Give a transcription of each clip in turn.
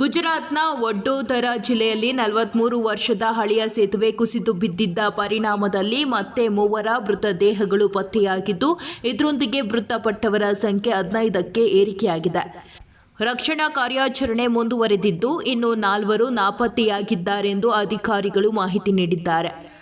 ಗುಜರಾತ್ನ ವಡ್ಡೋದರ ಜಿಲ್ಲೆಯಲ್ಲಿ ನಲವತ್ಮೂರು ವರ್ಷದ ಹಳೆಯ ಸೇತುವೆ ಕುಸಿದು ಬಿದ್ದಿದ್ದ ಪರಿಣಾಮದಲ್ಲಿ ಮತ್ತೆ ಮೂವರ ಮೃತದೇಹಗಳು ಪತ್ತೆಯಾಗಿದ್ದು, ಇದರೊಂದಿಗೆ ಮೃತಪಟ್ಟವರ ಸಂಖ್ಯೆ ಹದಿನೈದಕ್ಕೆ ಏರಿಕೆಯಾಗಿದೆ. ರಕ್ಷಣಾ ಕಾರ್ಯಾಚರಣೆ ಮುಂದುವರೆದಿದ್ದು, ಇನ್ನು ನಾಲ್ವರು ನಾಪತ್ತೆಯಾಗಿದ್ದಾರೆಂದು ಅಧಿಕಾರಿಗಳು ಮಾಹಿತಿ ನೀಡಿದ್ದಾರೆ.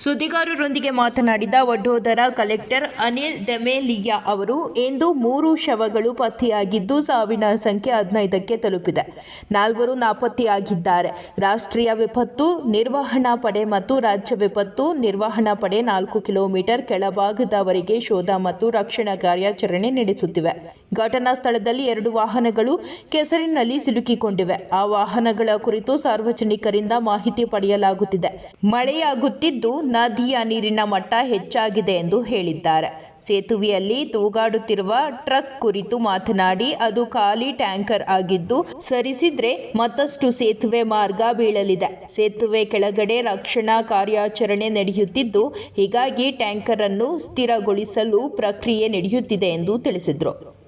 ಸುದ್ದಿಗಾರರೊಂದಿಗೆ ಮಾತನಾಡಿದ ವಡ್ಡೋದರ ಕಲೆಕ್ಟರ್ ಅನಿಲ್ ಡೆಮೇಲಿಯಾ ಅವರು, ಇಂದು ಮೂರು ಶವಗಳು ಪತ್ತೆಯಾಗಿದ್ದು ಸಾವಿನ ಸಂಖ್ಯೆ ಹದಿನೈದಕ್ಕೆ ತಲುಪಿದೆ. ನಾಲ್ವರು ನಾಪತ್ತೆಯಾಗಿದ್ದಾರೆ. ರಾಷ್ಟ್ರೀಯ ವಿಪತ್ತು, ನಿರ್ವಹಣಾ ಪಡೆ ಮತ್ತು ರಾಜ್ಯ ವಿಪತ್ತು, ನಿರ್ವಹಣಾ ಪಡೆ ನಾಲ್ಕು ಕಿಲೋಮೀಟರ್ ಕೆಳಭಾಗದವರೆಗೆ ಶೋಧ ಮತ್ತು ರಕ್ಷಣಾ ಕಾರ್ಯಾಚರಣೆ ನಡೆಸುತ್ತಿವೆ. ಘಟನಾ ಸ್ಥಳದಲ್ಲಿ ಎರಡು ವಾಹನಗಳು ಕೆಸರಿನಲ್ಲಿ ಸಿಲುಕಿಕೊಂಡಿವೆ. ಆ ವಾಹನಗಳ ಕುರಿತು ಸಾರ್ವಜನಿಕರಿಂದ ಮಾಹಿತಿ ಪಡೆಯಲಾಗುತ್ತಿದೆ. ಮಳೆಯಾಗುತ್ತಿದ್ದು ನದಿಯ ನೀರಿನ ಮಟ್ಟ ಹೆಚ್ಚಾಗಿದೆ ಎಂದು ಹೇಳಿದ್ದಾರೆ. ಸೇತುವೆಯಲ್ಲಿ ತೂಗಾಡುತ್ತಿರುವ ಟ್ರಕ್ ಕುರಿತು ಮಾತನಾಡಿ, ಅದು ಖಾಲಿ ಟ್ಯಾಂಕರ್ ಆಗಿದ್ದು ಸರಿಸಿದ್ರೆ ಮತ್ತಷ್ಟು ಸೇತುವೆ ಮಾರ್ಗ ಬೀಳಲಿದೆ. ಸೇತುವೆ ಕೆಳಗಡೆ ರಕ್ಷಣಾ ಕಾರ್ಯಾಚರಣೆ ನಡೆಯುತ್ತಿದ್ದು, ಹೀಗಾಗಿ ಟ್ಯಾಂಕರ್ ಅನ್ನು ಸ್ಥಿರಗೊಳಿಸಲು ಪ್ರಕ್ರಿಯೆ ನಡೆಯುತ್ತಿದೆ ಎಂದು ತಿಳಿಸಿದರು.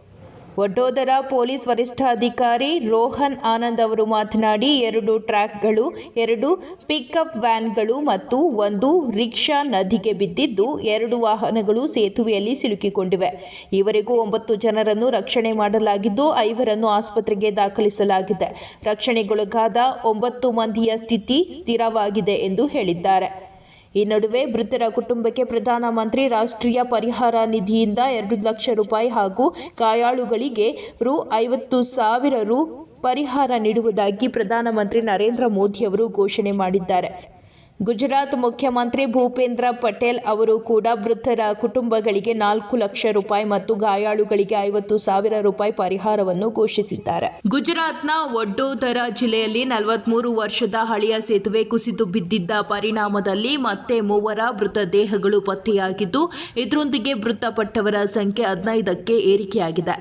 ವಡ್ಡೋದರ ಪೊಲೀಸ್ ವರಿಷ್ಠಾಧಿಕಾರಿ ರೋಹನ್ ಆನಂದ್ ಅವರು ಮಾತನಾಡಿ, ಎರಡು ಟ್ರ್ಯಾಕ್ಗಳು, ಎರಡು ಪಿಕಪ್ ವ್ಯಾನ್ಗಳು ಮತ್ತು ಒಂದು ರಿಕ್ಷಾ ನದಿಗೆ ಬಿದ್ದಿದ್ದು ಎರಡು ವಾಹನಗಳು ಸೇತುವೆಯಲ್ಲಿ ಸಿಲುಕಿಕೊಂಡಿವೆ. ಈವರೆಗೂ ಒಂಬತ್ತು ಜನರನ್ನು ರಕ್ಷಣೆ ಮಾಡಲಾಗಿದ್ದು, ಐವರನ್ನು ಆಸ್ಪತ್ರೆಗೆ ದಾಖಲಿಸಲಾಗಿದೆ. ರಕ್ಷಣೆಗೊಳಗಾದ ಒಂಬತ್ತು ಮಂದಿಯ ಸ್ಥಿತಿ ಸ್ಥಿರವಾಗಿದೆ ಎಂದು ಹೇಳಿದ್ದಾರೆ. ಈ ನಡುವೆ ಮೃತರ ಕುಟುಂಬಕ್ಕೆ ಪ್ರಧಾನಮಂತ್ರಿ ರಾಷ್ಟ್ರೀಯ ಪರಿಹಾರ ನಿಧಿಯಿಂದ ಎರಡು ಲಕ್ಷ ರೂಪಾಯಿ ಹಾಗೂ ಗಾಯಾಳುಗಳಿಗೆ ರು ಐವತ್ತು ಸಾವಿರ ರು ಪರಿಹಾರ ನೀಡುವುದಾಗಿ ಪ್ರಧಾನಮಂತ್ರಿ ನರೇಂದ್ರ ಮೋದಿ ಅವರು ಘೋಷಣೆ ಮಾಡಿದ್ದಾರೆ. ಗುಜರಾತ್ ಮುಖ್ಯಮಂತ್ರಿ ಭೂಪೇಂದ್ರ ಪಟೇಲ್ ಅವರು ಕೂಡ ಮೃತರ ಕುಟುಂಬಗಳಿಗೆ ನಾಲ್ಕು ಲಕ್ಷ ರೂಪಾಯಿ ಮತ್ತು ಗಾಯಾಳುಗಳಿಗೆ ಐವತ್ತು ಸಾವಿರ ರೂಪಾಯಿ ಪರಿಹಾರವನ್ನು ಘೋಷಿಸಿದ್ದಾರೆ. ಗುಜರಾತ್ನ ವಡ್ಡೋದರ ಜಿಲ್ಲೆಯಲ್ಲಿ ನಲವತ್ಮೂರು ವರ್ಷದ ಹಳೆಯ ಸೇತುವೆ ಕುಸಿದು ಬಿದ್ದಿದ್ದ ಪರಿಣಾಮದಲ್ಲಿ ಮತ್ತೆ ಮೂವರ ಮೃತದೇಹಗಳು ಪತ್ತೆಯಾಗಿದ್ದು, ಇದರೊಂದಿಗೆ ಮೃತಪಟ್ಟವರ ಸಂಖ್ಯೆ ಹದಿನೈದಕ್ಕೆ ಏರಿಕೆಯಾಗಿದೆ.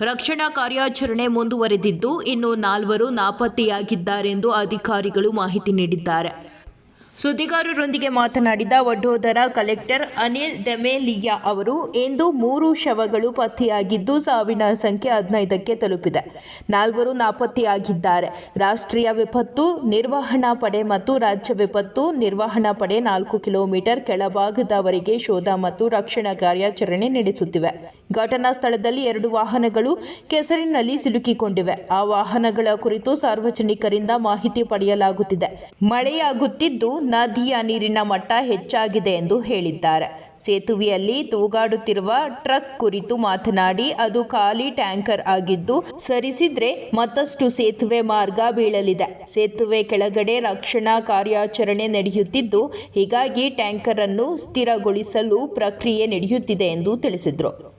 ರಕ್ಷಣಾ ಕಾರ್ಯಾಚರಣೆ ಮುಂದುವರೆದಿದ್ದು, ಇನ್ನು ನಾಲ್ವರು ನಾಪತ್ತೆಯಾಗಿದ್ದಾರೆಂದು ಅಧಿಕಾರಿಗಳು ಮಾಹಿತಿ ನೀಡಿದ್ದಾರೆ. ಸುದ್ದಿಗಾರರೊಂದಿಗೆ ಮಾತನಾಡಿದ ವಡೋದರ ಕಲೆಕ್ಟರ್ ಅನಿಲ್ ಡೆಮೇಲಿಯಾ ಅವರು, ಇಂದು ಮೂರು ಶವಗಳು ಪತ್ತೆಯಾಗಿದ್ದು ಸಾವಿನ ಸಂಖ್ಯೆ ಹದಿನೈದಕ್ಕೆ ತಲುಪಿದೆ. ನಾಲ್ವರು ನಾಪತ್ತೆಯಾಗಿದ್ದಾರೆ. ರಾಷ್ಟ್ರೀಯ ವಿಪತ್ತು, ನಿರ್ವಹಣಾ ಪಡೆ ಮತ್ತು ರಾಜ್ಯ ವಿಪತ್ತು, ನಿರ್ವಹಣಾ ಪಡೆ ನಾಲ್ಕು ಕಿಲೋಮೀಟರ್ ಕೆಳಭಾಗದವರೆಗೆ ಶೋಧ ಮತ್ತು ರಕ್ಷಣಾ ಕಾರ್ಯಾಚರಣೆ ನಡೆಸುತ್ತಿವೆ. ಘಟನಾ ಸ್ಥಳದಲ್ಲಿ ಎರಡು ವಾಹನಗಳು ಕೆಸರಿನಲ್ಲಿ ಸಿಲುಕಿಕೊಂಡಿವೆ. ಆ ವಾಹನಗಳ ಕುರಿತು ಸಾರ್ವಜನಿಕರಿಂದ ಮಾಹಿತಿ ಪಡೆಯಲಾಗುತ್ತಿದೆ. ಮಳೆಯಾಗುತ್ತಿದ್ದು ನದಿಯ ನೀರಿನ ಮಟ್ಟ ಹೆಚ್ಚಾಗಿದೆ ಎಂದು ಹೇಳಿದ್ದಾರೆ. ಸೇತುವೆಯಲ್ಲಿ ತೂಗಾಡುತ್ತಿರುವ ಟ್ರಕ್ ಕುರಿತು ಮಾತನಾಡಿ, ಅದು ಖಾಲಿ ಟ್ಯಾಂಕರ್ ಆಗಿದ್ದು, ಸರಿಸಿದ್ರೆ ಮತ್ತಷ್ಟು ಸೇತುವೆ ಮಾರ್ಗ ಬೀಳಲಿದೆ. ಸೇತುವೆ ಕೆಳಗಡೆ ರಕ್ಷಣಾ ಕಾರ್ಯಾಚರಣೆ ನಡೆಯುತ್ತಿದ್ದು, ಹೀಗಾಗಿ ಟ್ಯಾಂಕರ್ ಅನ್ನು ಸ್ಥಿರಗೊಳಿಸಲು ಪ್ರಕ್ರಿಯೆ ನಡೆಯುತ್ತಿದೆ ಎಂದು ತಿಳಿಸಿದರು.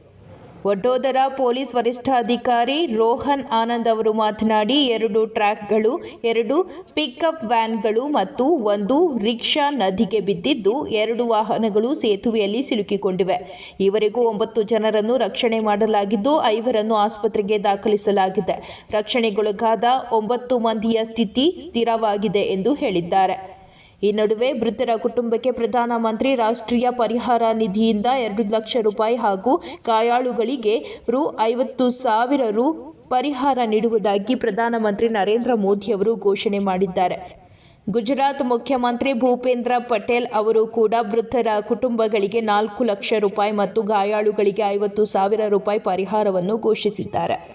ವಡ್ಡೋದರ ಪೊಲೀಸ್ ವರಿಷ್ಠಾಧಿಕಾರಿ ರೋಹನ್ ಆನಂದ್ ಅವರು ಮಾತನಾಡಿ, ಎರಡು ಟ್ರ್ಯಾಕ್ಗಳು, ಎರಡು ಪಿಕಪ್ ವ್ಯಾನ್ಗಳು ಮತ್ತು ಒಂದು ರಿಕ್ಷಾ ನದಿಗೆ ಬಿದ್ದಿದ್ದು ಎರಡು ವಾಹನಗಳು ಸೇತುವೆಯಲ್ಲಿ ಸಿಲುಕಿಕೊಂಡಿವೆ. ಈವರೆಗೂ ಒಂಬತ್ತು ಜನರನ್ನು ರಕ್ಷಣೆ ಮಾಡಲಾಗಿದ್ದು, ಐವರನ್ನು ಆಸ್ಪತ್ರೆಗೆ ದಾಖಲಿಸಲಾಗಿದೆ. ರಕ್ಷಣೆಗೊಳಗಾದ ಒಂಬತ್ತು ಮಂದಿಯ ಸ್ಥಿತಿ ಸ್ಥಿರವಾಗಿದೆ ಎಂದು ಹೇಳಿದ್ದಾರೆ. ಈ ನಡುವೆ ಮೃತರ ಕುಟುಂಬಕ್ಕೆ ಪ್ರಧಾನಮಂತ್ರಿ ರಾಷ್ಟ್ರೀಯ ಪರಿಹಾರ ನಿಧಿಯಿಂದ ಎರಡು ಲಕ್ಷ ರೂಪಾಯಿ ಹಾಗೂ ಗಾಯಾಳುಗಳಿಗೆ ರು ಐವತ್ತು ಸಾವಿರ ರು ಪರಿಹಾರ ನೀಡುವುದಾಗಿ ಪ್ರಧಾನಮಂತ್ರಿ ನರೇಂದ್ರ ಮೋದಿ ಅವರು ಘೋಷಣೆ ಮಾಡಿದ್ದಾರೆ. ಗುಜರಾತ್ ಮುಖ್ಯಮಂತ್ರಿ ಭೂಪೇಂದ್ರ ಪಟೇಲ್ ಅವರು ಕೂಡ ಮೃತರ ಕುಟುಂಬಗಳಿಗೆ ನಾಲ್ಕು ಲಕ್ಷ ರೂಪಾಯಿ ಮತ್ತು ಗಾಯಾಳುಗಳಿಗೆ ಐವತ್ತು ಸಾವಿರ ರೂಪಾಯಿ ಪರಿಹಾರವನ್ನು ಘೋಷಿಸಿದ್ದಾರೆ.